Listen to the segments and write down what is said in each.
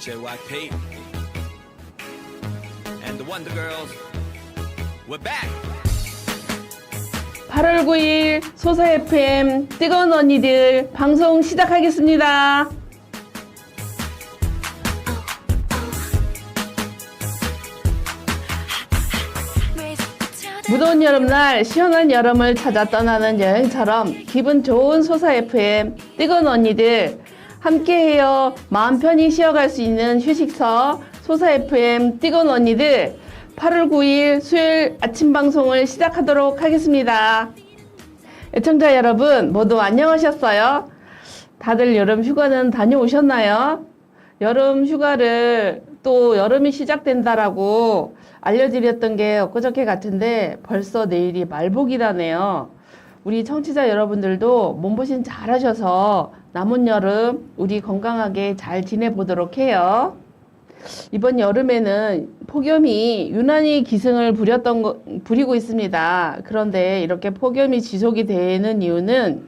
JYP and the Wonder Girls. We're back. 8월 9일 소사 FM 뜨거운 언니들 방송 시작하겠습니다. 무더운 여름날 시원한 여름을 찾아 떠나는 여행처럼 기분 좋은 소사 FM 뜨거운 언니들 함께해요. 마음 편히 쉬어갈 수 있는 휴식처 소사 FM 뜨거운 언니들 8월 9일 수요일 아침 방송을 시작하도록 하겠습니다. 애청자 여러분 모두 안녕하셨어요? 다들 여름 휴가는 다녀오셨나요? 여름 휴가를 또 여름이 시작된다라고 알려드렸던 게 엊그저께 같은데 벌써 내일이 말복이라네요. 우리 청취자 여러분들도 몸보신 잘 하셔서 남은 여름 우리 건강하게 잘 지내보도록 해요. 이번 여름에는 폭염이 유난히 기승을 부렸던 거, 부리고 있습니다. 그런데 이렇게 폭염이 지속이 되는 이유는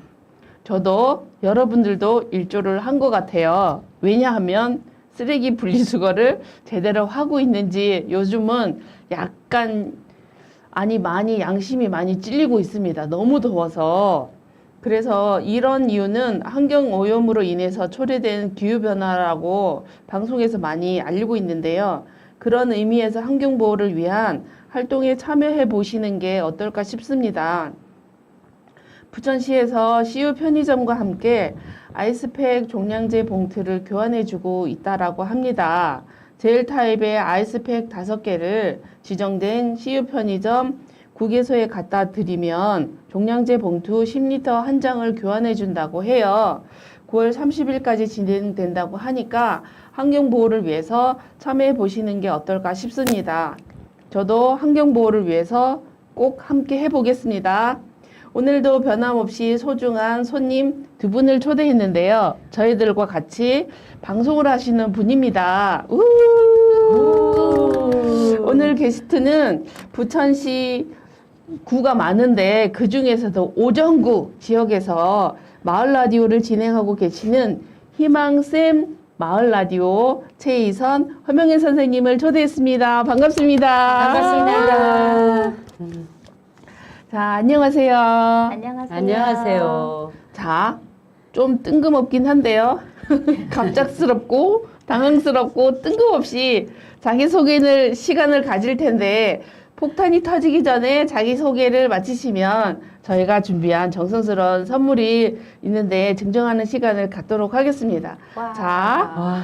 저도 여러분들도 일조를 한 것 같아요. 왜냐하면 쓰레기 분리수거를 제대로 하고 있는지 요즘은 약간 아니 많이 양심이 많이 찔리고 있습니다. 너무 더워서. 그래서 이런 이유는 환경 오염으로 인해서 초래된 기후 변화라고 방송에서 많이 알리고 있는데요. 그런 의미에서 환경 보호를 위한 활동에 참여해 보시는 게 어떨까 싶습니다. 부천시에서 CU 편의점과 함께 아이스팩 종량제 봉투를 교환해 주고 있다라고 합니다. 제일 타입의 아이스팩 5개를 지정된 CU 편의점 국외소에 갖다 드리면 종량제 봉투 10리터 한 장을 교환해 준다고 해요. 9월 30일까지 진행된다고 하니까 환경 보호를 위해서 참여해 보시는 게 어떨까 싶습니다. 저도 환경 보호를 위해서 꼭 함께 해 보겠습니다. 오늘도 변함없이 소중한 손님 두 분을 초대했는데요. 저희들과 같이 방송을 하시는 분입니다. 우! 오늘 게스트는 부천시 구가 많은데 그 중에서도 오정구 지역에서 마을 라디오를 진행하고 계시는 희망쌤 마을 라디오 최희선 허명혜 선생님을 초대했습니다. 반갑습니다. 반갑습니다. 자, 안녕하세요. 안녕하세요. 안녕하세요. 자, 좀 뜬금없긴 한데요. 갑작스럽고 당황스럽고 뜬금없이 자기소개를 시간을 가질 텐데 폭탄이 터지기 전에 자기소개를 마치시면 저희가 준비한 정성스러운 선물이 있는데 증정하는 시간을 갖도록 하겠습니다. 와. 자, 와.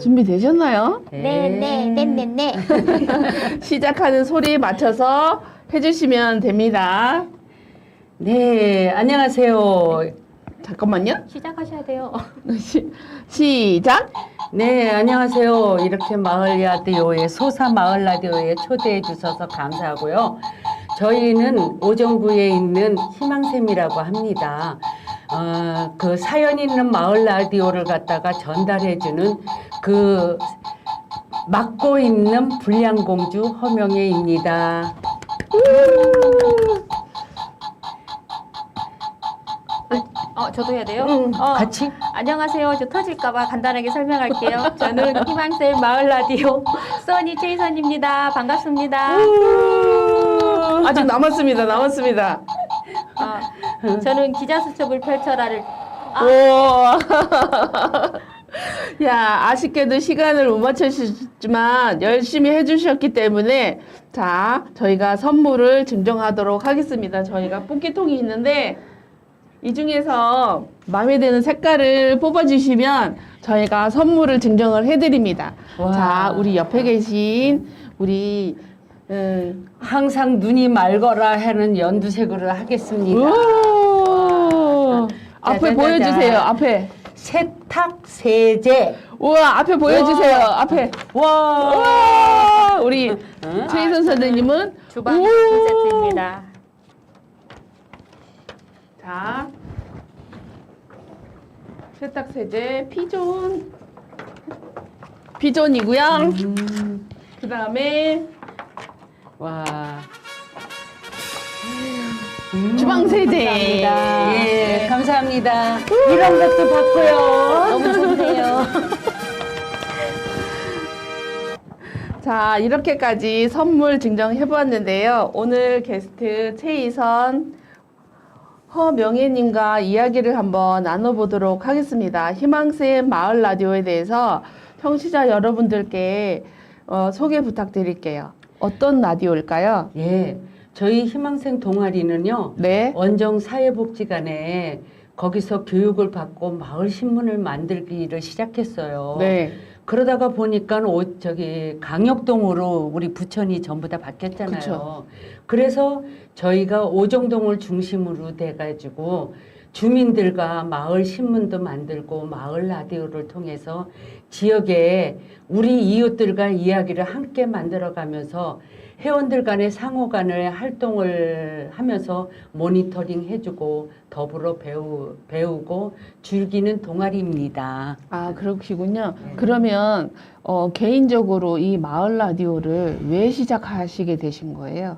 준비되셨나요? 네, 네, 네, 네, 네. 시작하는 소리에 맞춰서 해주시면 됩니다. 네, 안녕하세요. 잠깐만요. 시작하셔야 돼요. 시, 시작! 네, 안녕하세요. 이렇게 마을 라디오에 소사 마을 라디오에 초대해 주셔서 감사하고요. 저희는 오정구에 있는 희망샘이라고 합니다. 어, 그 사연 있는 마을 라디오를 갖다가 전달해 주는 그 맡고 있는 불량공주 허명혜입니다. 어, 저도 해야 돼요? 응, 어, 같이? 안녕하세요. 저 터질까봐 간단하게 설명할게요. 저는 희망쌤 마을 라디오 써니 최희선입니다. 반갑습니다. 아직 남았습니다. 남았습니다. 어, 저는 기자 수첩을 펼쳐라를 우와. 야, 아쉽게도 시간을 못 맞추셨지만 열심히 해주셨기 때문에 자, 저희가 선물을 증정하도록 하겠습니다. 저희가 뽑기통이 있는데 이 중에서 마음에 드는 색깔을 뽑아주시면 저희가 선물을 증정을 해드립니다. 와. 자, 우리 옆에 계신 우리 음, 항상 눈이 맑어라 하는 연두색으로 하겠습니다. 오! 앞에 짜자자자. 보여주세요. 앞에. 세탁 세제. 우와, 앞에 보여주세요. 와. 앞에. 와. 우와! 우리 응? 최희선 선생님은 주방 오! 세트입니다. 자, 세탁 세제 피존. 피존이고요. 음, 그 다음에 와. 주방 세제. 예, 감사합니다. 이런 것도 받고요. 너무 좋네요. 자, 이렇게까지 선물 증정해 보았는데요. 오늘 게스트 최희선 허명혜님과 이야기를 한번 나눠보도록 하겠습니다. 희망샘 마을 라디오에 대해서 청취자 여러분들께 어, 소개 부탁드릴게요. 어떤 라디오일까요? 예, 저희 희망생 동아리는요. 네. 원정 사회복지관에 거기서 교육을 받고 마을 신문을 만들기를 시작했어요. 네. 그러다가 보니까 오, 저기 강역동으로 우리 부천이 전부 다 바뀌었잖아요. 그쵸. 그래서 저희가 오정동을 중심으로 돼가지고 주민들과 마을 신문도 만들고 마을 라디오를 통해서 지역에 우리 이웃들과 이야기를 함께 만들어가면서 회원들 간의 상호 간의 활동을 하면서 모니터링 해주고 더불어 배우, 배우고 즐기는 동아리입니다. 아, 그러시군요. 네. 그러면 어, 개인적으로 이 마을 라디오를 왜 시작하시게 되신 거예요?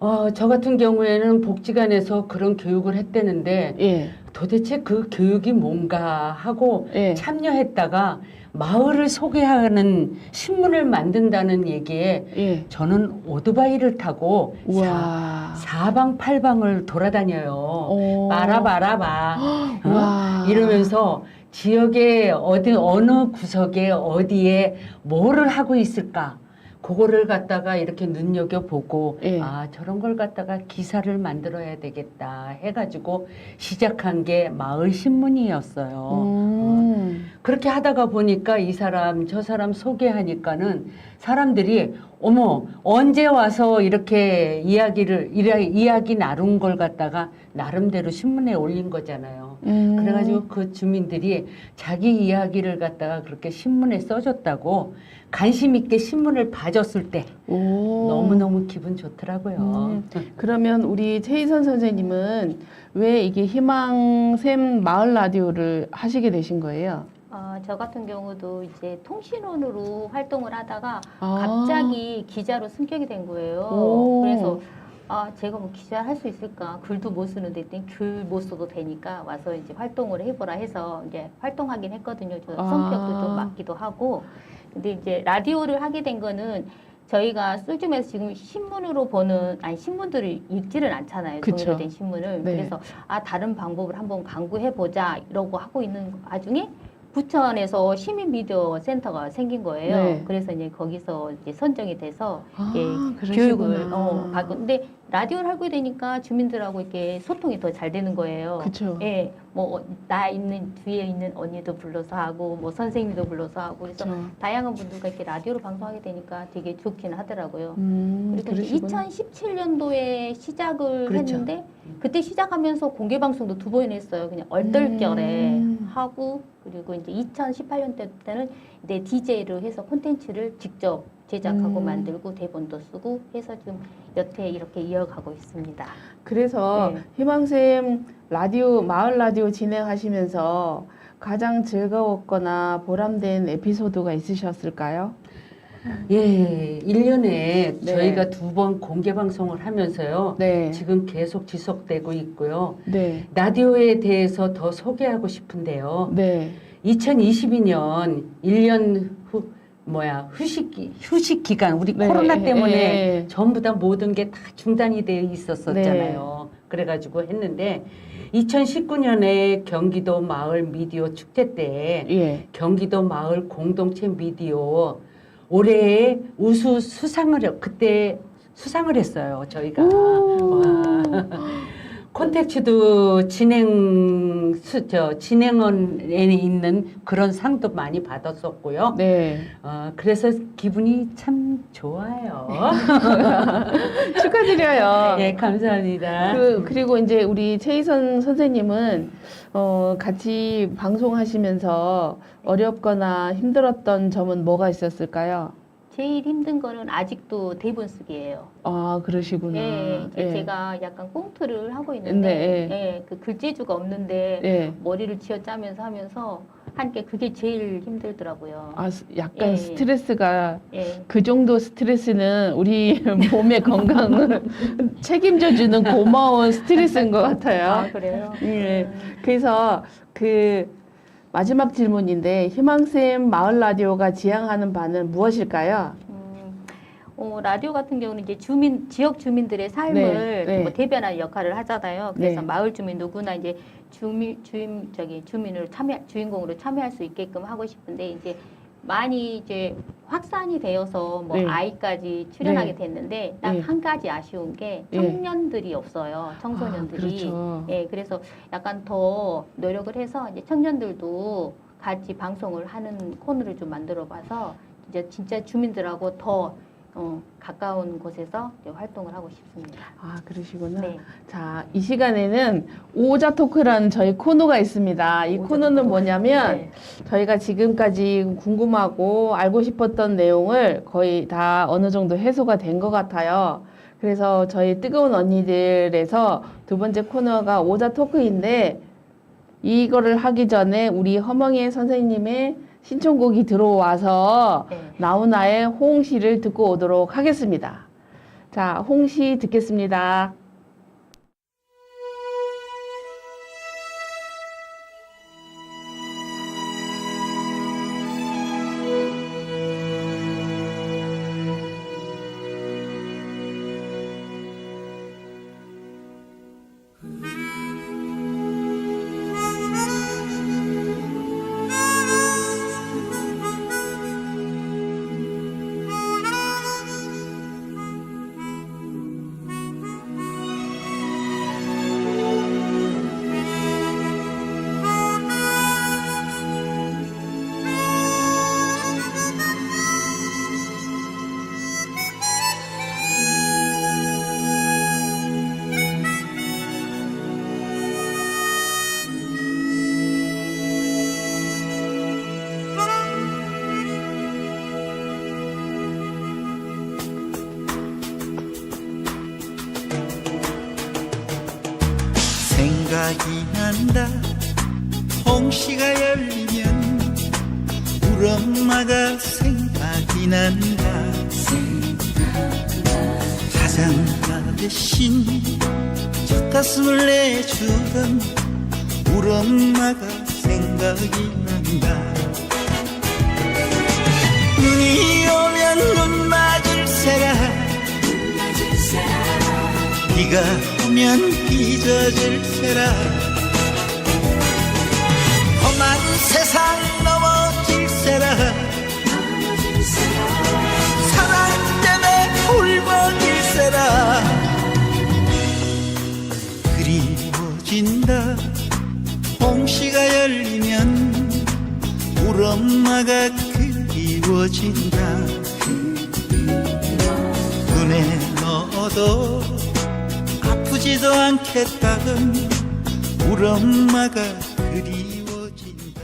어, 저 같은 경우에는 복지관에서 그런 교육을 했대는데 예. 도대체 그 교육이 뭔가 하고 예. 참여했다가 마을을 소개하는 신문을 만든다는 얘기에 예. 저는 오토바이를 타고 사, 우와. 사 방 팔방을 돌아다녀요. 오. 바라바라봐. 어? 와. 이러면서 지역의 어디 어느 구석에 어디에 뭐를 하고 있을까? 그거를 갖다가 이렇게 눈여겨 보고 예. 아 저런 걸 갖다가 기사를 만들어야 되겠다 해가지고 시작한 게 마을 신문이었어요. 음. 그렇게 하다가 보니까 이 사람 저 사람 소개하니까는 사람들이 어머 언제 와서 이렇게 이야기를 이야- 이야기 나눈 걸 갖다가 나름대로 신문에 올린 거잖아요. 음. 그래가지고 그 주민들이 자기 이야기를 갖다가 그렇게 신문에 써줬다고 관심 있게 신문을 봐줬을 때 오. 너무너무 기분 좋더라고요. 음. 그러면 우리 최희선 선생님은 왜 이게 희망샘 마을 라디오를 하시게 되신 거예요? 어, 저 같은 경우도 이제 통신원으로 활동을 하다가 아. 갑자기 기자로 승격이 된 거예요. 오. 그래서 아 제가 뭐 기자 할 수 있을까? 글도 못 쓰는데 글못 써도 되니까 와서 이제 활동을 해보라 해서 이제 활동하긴 했거든요. 저 아. 성격도 좀 맞기도 하고. 근데 이제 라디오를 하게 된 거는 저희가 요즘에서 지금 신문으로 보는 아니 신문들을 읽지를 않잖아요. 그쵸. 된 신문을. 네. 그래서 아 다른 방법을 한번 강구해 보자 이러고 하고 있는 와중에 부천에서 시민 미디어 센터가 생긴 거예요. 네. 그래서 이제 거기서 이제 선정이 돼서 아, 예, 그러시구나. 교육을 어, 받고 근데 라디오를 하게 되니까 주민들하고 이렇게 소통이 더 잘 되는 거예요. 그쵸. 예, 뭐 나 있는 뒤에 있는 언니도 불러서 하고 뭐 선생님도 불러서 하고 그래서 그쵸. 다양한 분들과 이렇게 라디오로 방송하게 되니까 되게 좋기는 하더라고요. 음, 그리고 이제 그러시구나. 2017년도에 시작을 그렇죠. 했는데 그때 시작하면서 공개 방송도 두 번 했어요. 그냥 얼떨결에 음. 하고 그리고 이제 2018년 때는 내 DJ를 해서 콘텐츠를 직접 제작하고 음. 만들고 대본도 쓰고 해서 지금 여태 이렇게 이어가고 있습니다. 그래서 네. 희망샘 라디오 마을 라디오 진행하시면서 가장 즐거웠거나 보람된 에피소드가 있으셨을까요? 예, 1년에 네. 저희가 두 번 공개 방송을 하면서요. 네. 지금 계속 지속되고 있고요. 네. 라디오에 대해서 더 소개하고 싶은데요. 네. 2022년 1년 후 뭐야 휴식 기- 휴식 기간 우리 네, 코로나 때문에 예. 전부 다 모든 게 다 중단이 되어 있었었잖아요. 그래가지고 했는데 2019년에 경기도 마을 미디어 축제 때 예. 경기도 마을 공동체 미디어 올해의 우수 수상을 해- 그때 수상을 했어요 저희가. 콘텐츠도 진행 수, 저 진행원에 있는 그런 상도 많이 받았었고요. 네. 어, 그래서 기분이 참 좋아요. 축하드려요. 예, 감사합니다. 그, 그리고 이제 우리 최희선 선생님은 어, 같이 방송하시면서 어렵거나 힘들었던 점은 뭐가 있었을까요? 제일 힘든 거는 아직도 대본 쓰기예요. 아, 그러시구나. 예, 이제 예. 제가 약간 꽁트를 하고 있는데 네, 예, 그 글재주가 없는데 예. 머리를 쥐어짜면서 하면서 하니까 그게 제일 힘들더라고요. 아, 스- 약간 예. 스트레스가 예. 그 정도 스트레스는 우리 몸의 건강을 책임져 주는 고마운 스트레스인 것 같아요. 아 그래요? 예. 그래서 그 마지막 질문인데 희망샘 마을 라디오가 지향하는 바는 무엇일까요? 음, 어, 라디오 같은 경우는 이제 주민 지역 주민들의 삶을 네, 네. 뭐 대변하는 역할을 하잖아요. 그래서 네. 마을 주민 누구나 이제 주민 주인 저기 주민으로 참여 주인공으로 참여할 수 있게끔 하고 싶은데 이제 많이 이제 확산이 되어서 뭐 네. 아이까지 출연하게 네. 됐는데 딱 네. 한 가지 아쉬운 게 네. 청년들이 없어요. 청소년들이. 아, 그렇죠. 예, 그래서 약간 더 노력을 해서 이제 청년들도 같이 방송을 하는 코너를 좀 만들어 봐서 이제 진짜 주민들하고 더 어, 가까운 곳에서 활동을 하고 싶습니다. 아, 그러시구나. 네. 자, 이 시간에는 오자 토크라는 저희 코너가 있습니다. 이 코너는 토크. 뭐냐면 네. 저희가 지금까지 궁금하고 알고 싶었던 내용을 거의 다 어느 정도 해소가 된 것 같아요. 그래서 저희 뜨거운 언니들에서 두 번째 코너가 오자 토크인데 이거를 하기 전에 우리 허멍이 선생님의 신청곡이 들어와서 네. 나훈아의 홍시를 듣고 오도록 하겠습니다. 자, 홍시 듣겠습니다. 생각이 난다. 홍시가 열리면 우리 엄마가 생각이 난다. 가장 대신 첫 가슴을 내주던 우리 엄마가 생각이 난다. 눈이 오면 눈 맞을세라 비가 오면 빚어질세라. 험한 세상 넘어질세라. 사랑 때문에 울먹일세라. 그리워진다. 홍시가 열리면 우리 엄마가 그리워진다. 눈에 넣어도 아프지도 않겠다던 우리 엄마가 그리워진다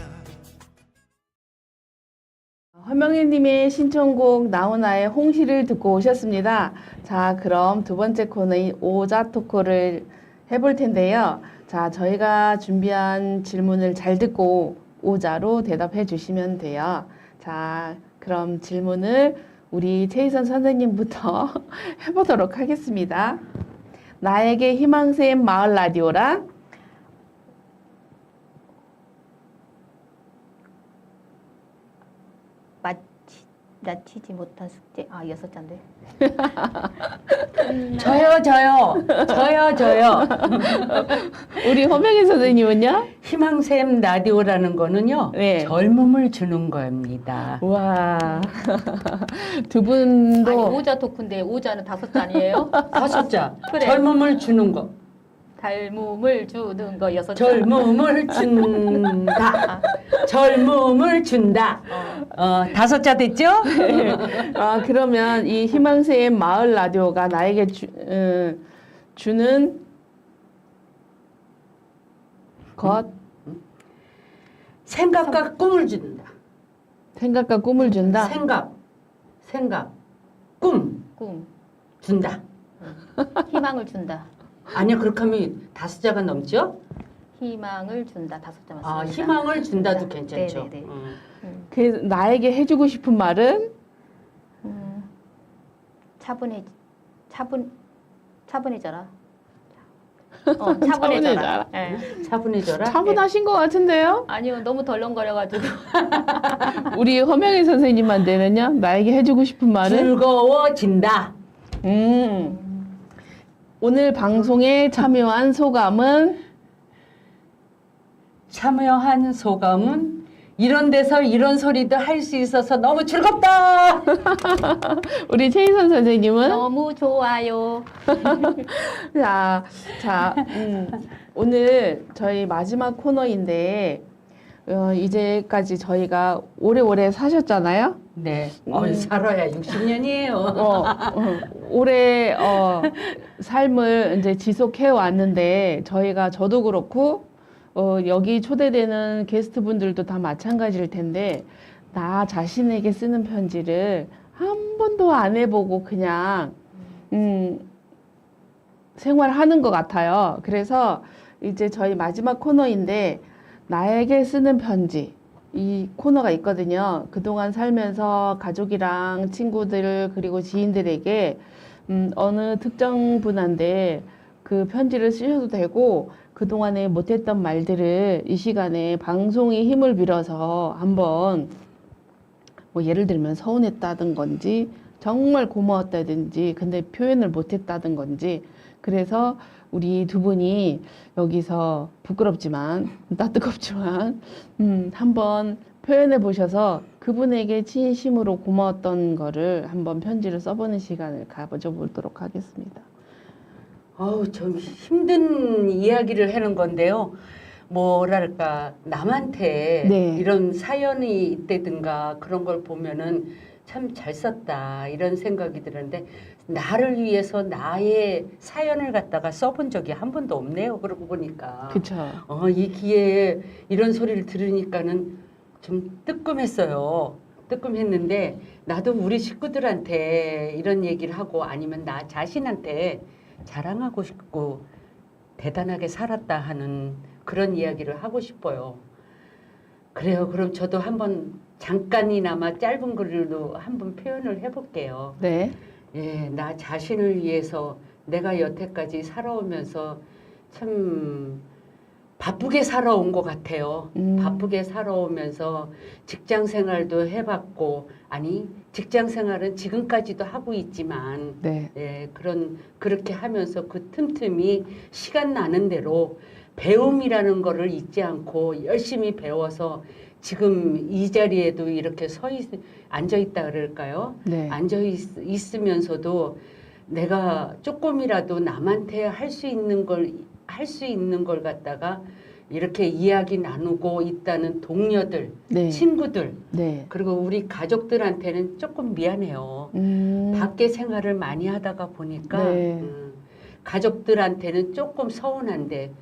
허명희님의 신청곡 나훈아의 홍시를 듣고 오셨습니다. 자, 그럼 두 번째 코너인 오자 토크를 해볼 텐데요. 자, 저희가 준비한 질문을 잘 듣고 오자로 대답해 주시면 돼요. 자, 그럼 질문을 우리 최희선 선생님부터 해보도록 하겠습니다. 나에게 희망샘 마을 라디오랑 마치 마치지 못한 숙제 아 여섯 잔데. 저요, 저요, 저요, 저요. 우리 허명희 선생님은요? 희망샘 라디오라는 거는요, 네. 젊음을 주는 겁니다. 와, 두 분도 아니 오자 토크인데 오자는 다섯 잔이에요? 다섯 자, 그래. 젊음을 주는 거. 닮음을 주는 거 여섯 잔. 젊음을 준다. 젊음을 준다. 어, 다섯 자 됐죠? 아, 그러면 이 희망샘 마을 라디오가 나에게 주, 어, 주는 것, 생각과 꿈을 준다. 생각과 꿈을 준다. 생각, 생각, 꿈 꿈, 준다. 희망을 준다. 아니요, 그렇게 하면 다섯 자가 넘죠? 희망을 준다. 다섯 잔 맞습니다. 아, 희망을 준다도 괜찮죠. 네네네. 음. 음, 그 나에게 해주고 싶은 말은 음, 차분해, 차분, 차분해져라. 어, 차분해져라. 차분해져라. 예. 차분해져라. 차분하신 것 같은데요? 아니요, 너무 덜렁거려가지고. 우리 허명희 선생님한테는요 나에게 해주고 싶은 말은 즐거워진다. 음. 오늘 방송에 참여한 소감은 참여한 소감은 이런 데서 이런 소리도 할 수 있어서 너무 즐겁다. 우리 최희선 선생님은 너무 좋아요. 자, 자 음, 오늘 저희 마지막 코너인데 어, 이제까지 저희가 오래오래 사셨잖아요. 네. 어, 음. 살아야 60년이에요. 어, 어, 오래 어, 삶을 이제 지속해 왔는데 저희가 저도 그렇고 어, 여기 초대되는 게스트 분들도 다 마찬가지일 텐데 나 자신에게 쓰는 편지를 한 번도 안 해보고 그냥 음, 생활하는 것 같아요. 그래서 이제 저희 마지막 코너인데 나에게 쓰는 편지 이 코너가 있거든요. 그동안 살면서 가족이랑 친구들 그리고 지인들에게 음, 어느 특정 분한테 그 편지를 쓰셔도 되고 그동안에 못했던 말들을 이 시간에 방송의 힘을 빌어서 한번 뭐 예를 들면 서운했다든 건지 정말 고마웠다든지 근데 표현을 못했다든 건지 그래서 우리 두 분이 여기서 부끄럽지만 따뜻겁지만 음, 한번 표현해 보셔서 그분에게 진심으로 고마웠던 거를 한번 편지를 써보는 시간을 가져 보도록 하겠습니다. 어우, 좀 힘든 이야기를 하는 건데요. 뭐랄까, 남한테 네. 이런 사연이 있다든가 그런 걸 보면은 참 잘 썼다 이런 생각이 드는데 나를 위해서 나의 사연을 갖다가 써본 적이 한 번도 없네요. 그러고 보니까. 그쵸? 어, 이 기회에 이런 소리를 들으니까는 좀 뜨끔했어요. 뜨끔했는데 나도 우리 식구들한테 이런 얘기를 하고 아니면 나 자신한테 자랑하고 싶고 대단하게 살았다 하는 그런 이야기를 하고 싶어요. 그래요. 그럼 저도 한번 잠깐이나마 짧은 글로 한번 표현을 해볼게요. 네. 예, 나 자신을 위해서 내가 여태까지 살아오면서 참 바쁘게 살아온 것 같아요. 음. 바쁘게 살아오면서 직장 생활도 해봤고, 아니, 직장 생활은 지금까지도 하고 있지만, 네. 예, 그런, 그렇게 하면서 그 틈틈이 시간 나는 대로 배움이라는 거를 잊지 않고 열심히 배워서 지금 이 자리에도 이렇게 서 있, 앉아 있다 그럴까요? 네. 앉아 있, 있으면서도 내가 조금이라도 남한테 할 수 있는 걸 할 수 있는 걸 갖다가 이렇게 이야기 나누고 있다는 동료들, 네. 친구들 네. 그리고 우리 가족들한테는 조금 미안해요. 음. 밖에 생활을 많이 하다가 보니까 네. 음, 가족들한테는 조금 서운한데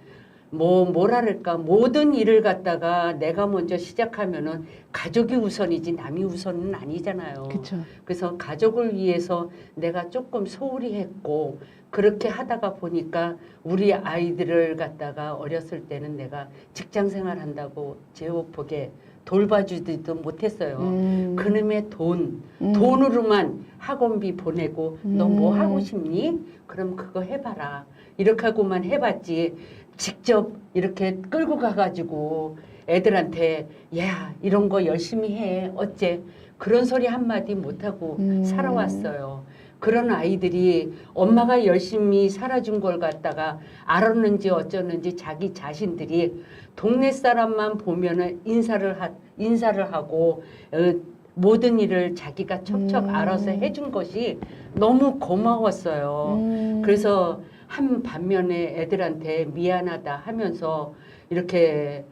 뭐 뭐랄까 모든 일을 갖다가 내가 먼저 시작하면은 가족이 우선이지 남이 우선은 아니잖아요. 그쵸. 그래서 가족을 위해서 내가 조금 소홀히 했고 그렇게 하다가 보니까 우리 아이들을 갖다가 어렸을 때는 내가 직장 생활한다고 제호복에 돌봐주지도 못했어요. 음. 그놈의 돈, 음. 돈으로만 학원비 보내고 너뭐 음. 하고 싶니? 그럼 그거 해봐라. 이렇게 하고만 해봤지. 직접 이렇게 끌고 가가지고 애들한테 야 이런 거 열심히 해 어째 그런 소리 한마디 못하고 음. 살아왔어요. 그런 아이들이 엄마가 열심히 살아준 걸 갖다가 알았는지 어쩌는지 자기 자신들이 동네 사람만 보면은 인사를 하, 인사를 하고 어, 모든 일을 자기가 척척 음. 알아서 해준 것이 너무 고마웠어요. 음. 그래서 한 반면에 애들한테 미안하다 하면서 이렇게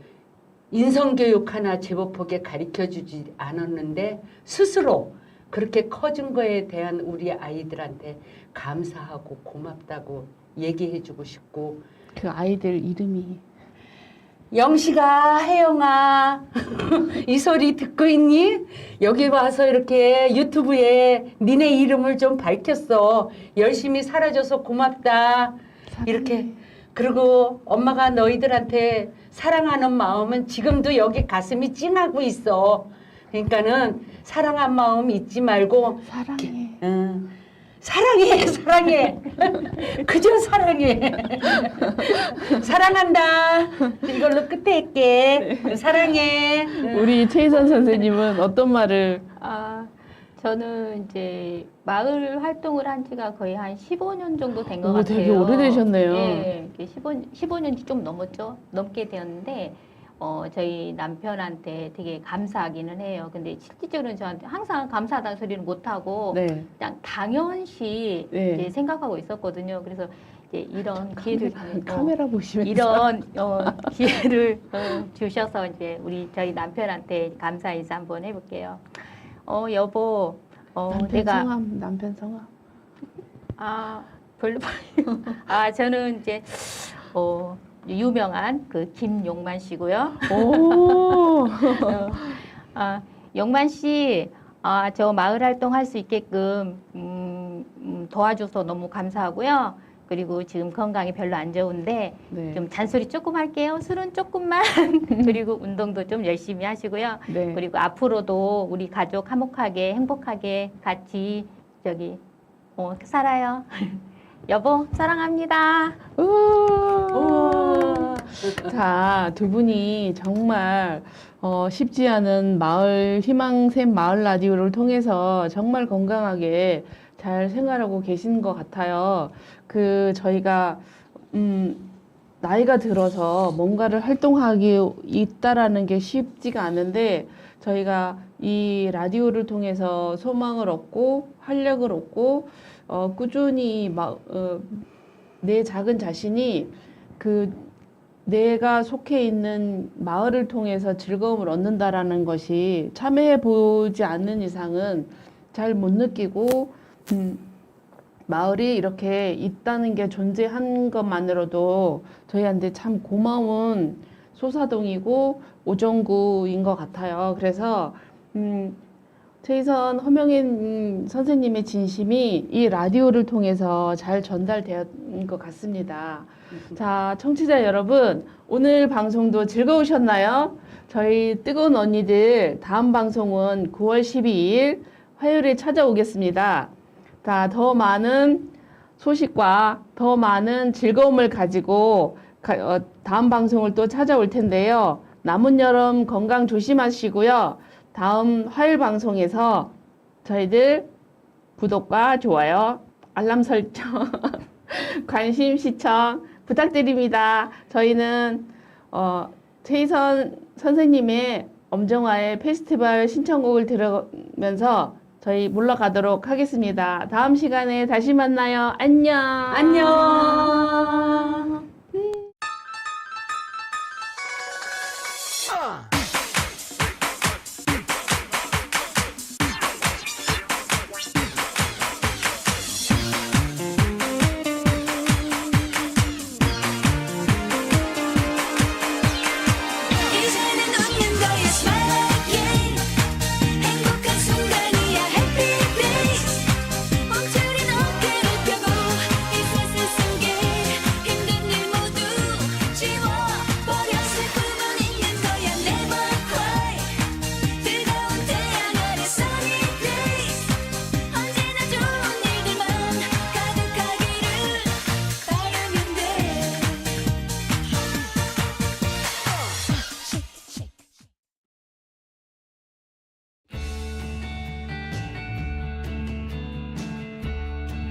인성교육 하나 제법하게 가르쳐 주지 않았는데 스스로 그렇게 커진 거에 대한 우리 아이들한테 감사하고 고맙다고 얘기해 주고 싶고 그 아이들 이름이 영식아, 혜영아, 이 소리 듣고 있니? 여기 와서 이렇게 유튜브에 니네 이름을 좀 밝혔어. 열심히 살아줘서 고맙다. 이렇게. 그리고 엄마가 너희들한테 사랑하는 마음은 지금도 여기 가슴이 찡하고 있어. 그러니까는 사랑한 마음 잊지 말고 사랑해. 응. 사랑해, 사랑해. 그저 사랑해. 사랑한다. 이걸로 끝에 할게. 사랑해. 우리 최희선 선생님은 어떤 말을 아, 저는 이제 마을 활동을 한 지가 거의 한 15년 정도 된 것 오, 같아요. 되게 오래되셨네요. 예, 15, 15년이 좀 넘었죠. 넘게 되었는데, 어, 저희 남편한테 되게 감사하기는 해요. 근데 실질적으로는 저한테 항상 감사하다는 소리는 못하고, 네. 그냥 당연시 네. 이제 생각하고 있었거든요. 그래서 이제 이런 기회를 카메라, 어, 카메라 보시면서 이런 어, 기회를 어, 주셔서 이제 우리 저희 남편한테 감사 인사 한번 해볼게요. 어 여보, 어 남편 내가 성함 남편 성함 아 별로 아 저는 이제 어 유명한 그 김용만 씨고요. 오 어, 아, 영만 씨, 아, 저 마을 활동 할 수 있게끔 음, 음, 도와줘서 너무 감사하고요. 그리고 지금 건강이 별로 안 좋은데 네. 좀 잔소리 조금 할게요. 술은 조금만. 그리고 운동도 좀 열심히 하시고요. 네. 그리고 앞으로도 우리 가족 화목하게 행복하게 같이 저기 어, 살아요. 여보 사랑합니다. 우. 자, 두 분이 정말 어, 쉽지 않은 마을 희망샘 마을 라디오를 통해서 정말 건강하게 잘 생활하고 계신 것 같아요. 그 저희가 음, 나이가 들어서 뭔가를 활동하기 있다라는 게 쉽지가 않은데 저희가 이 라디오를 통해서 소망을 얻고 활력을 얻고 어, 꾸준히 마, 어, 내 작은 자신이 그 내가 속해 있는 마을을 통해서 즐거움을 얻는다라는 것이 참여해 보지 않는 이상은 잘 못 느끼고 음, 마을이 이렇게 있다는 게 존재한 것만으로도 저희한테 참 고마운 소사동이고 오정구인 것 같아요. 그래서 음, 최희선 허명인 선생님의 진심이 이 라디오를 통해서 잘 전달된 것 같습니다. 자, 청취자 여러분, 오늘 방송도 즐거우셨나요? 저희 뜨거운 언니들 다음 방송은 9월 12일 화요일에 찾아오겠습니다. 자, 더 많은 소식과 더 많은 즐거움을 가지고 가- 어, 다음 방송을 또 찾아올 텐데요. 남은 여름 건강 조심하시고요. 다음 화요일 방송에서 저희들 구독과 좋아요, 알람 설정, 관심 시청 부탁드립니다. 저희는 어, 최희선 선생님의 엄정화의 페스티벌 신청곡을 들으면서 저희 물러가도록 하겠습니다. 다음 시간에 다시 만나요. 안녕. 안녕.